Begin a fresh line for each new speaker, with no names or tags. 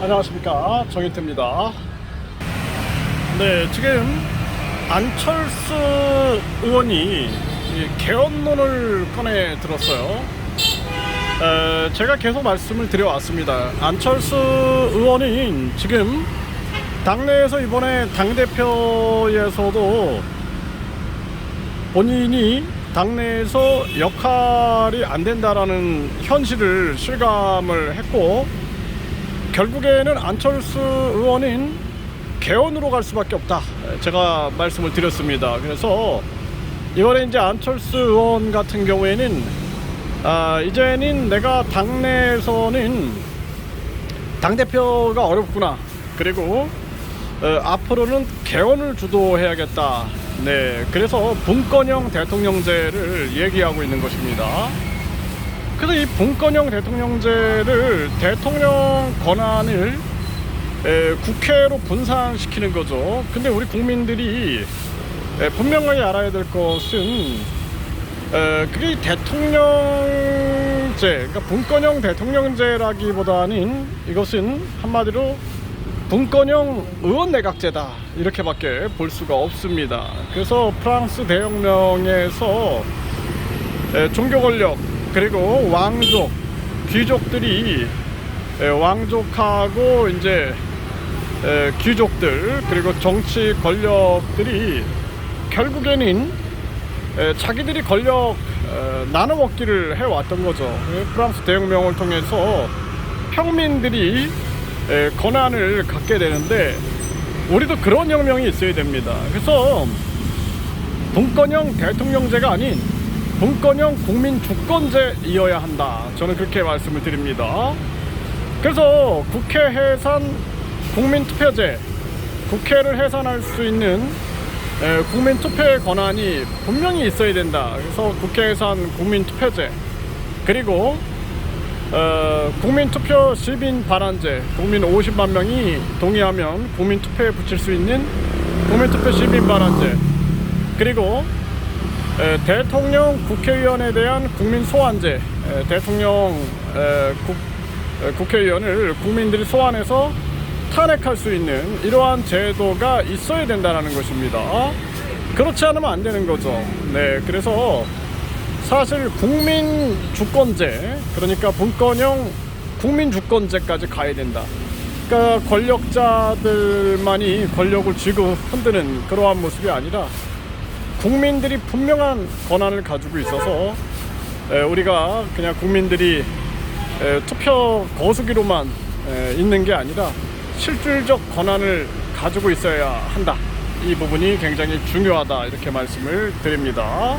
안녕하십니까 정인태입니다. 네 지금 안철수 의원이 이 개헌론을 꺼내 들었어요. 에, 제가 계속 말씀을 드려왔습니다. 안철수 의원은 지금 당내에서 이번에 당 대표에서도 본인이 당내에서 역할이 안 된다라는 현실을 실감을 했고 결국에는 안철수 의원은 개헌으로 갈 수밖에 없다. 제가 말씀을 드렸습니다. 그래서 이번에 이제 안철수 의원 같은 경우에는 아, 이제는 내가 당내에서는 당 대표가 어렵구나. 그리고 어, 앞으로는 개헌을 주도해야겠다. 네, 그래서 분권형 대통령제를 얘기하고 있는 것입니다. 그래서 이 분권형 대통령제를 대통령 권한을 에, 국회로 분산시키는 거죠. 근데 우리 국민들이 에, 분명하게 알아야 될 것은 에, 그게 대통령제, 그러니까 분권형 대통령제라기보다는 이것은 한마디로 분권형 의원 내각제다 이렇게밖에 볼 수가 없습니다. 그래서 프랑스 대혁명에서 에, 종교 권력 그리고 왕족 귀족들이 에, 왕족하고 이제 에, 귀족들 그리고 정치 권력들이 결국에는 에, 자기들이 권력 에, 나눠 먹기를 해왔던 거죠. 에, 프랑스 대혁명을 통해서 평민들이 에, 권한을 갖게 되는데 우리도 그런 혁명이 있어야 됩니다. 그래서 분권형 대통령제가 아닌 분권형 국민 주권제이어야 한다. 저는 그렇게 말씀을 드립니다. 그래서 국회 해산 국민 투표제, 국회를 해산할 수 있는 에, 국민 투표의 권한이 분명히 있어야 된다. 그래서 국회 해산 국민 투표제 그리고 어, 국민투표 시민 반환제 국민 50만 명이 동의하면 국민투표에 붙일 수 있는 국민투표 시민 반환제 그리고 에, 대통령 국회의원에 대한 국민 소환제. 에, 대통령 에, 국, 에, 국회의원을 국민들이 소환해서 탄핵할 수 있는 이러한 제도가 있어야 된다는 것입니다. 그렇지 않으면 안 되는 거죠. 네 그래서 사실 국민 주권제 그러니까 분권형 국민 주권제까지 가야 된다. 그러니까 권력자들만이 권력을 쥐고 흔드는 그러한 모습이 아니라 국민들이 분명한 권한을 가지고 있어서 에, 우리가 그냥 국민들이 에, 투표 거수기로만 에, 있는 게 아니라 실질적 권한을 가지고 있어야 한다. 이 부분이 굉장히 중요하다 이렇게 말씀을 드립니다.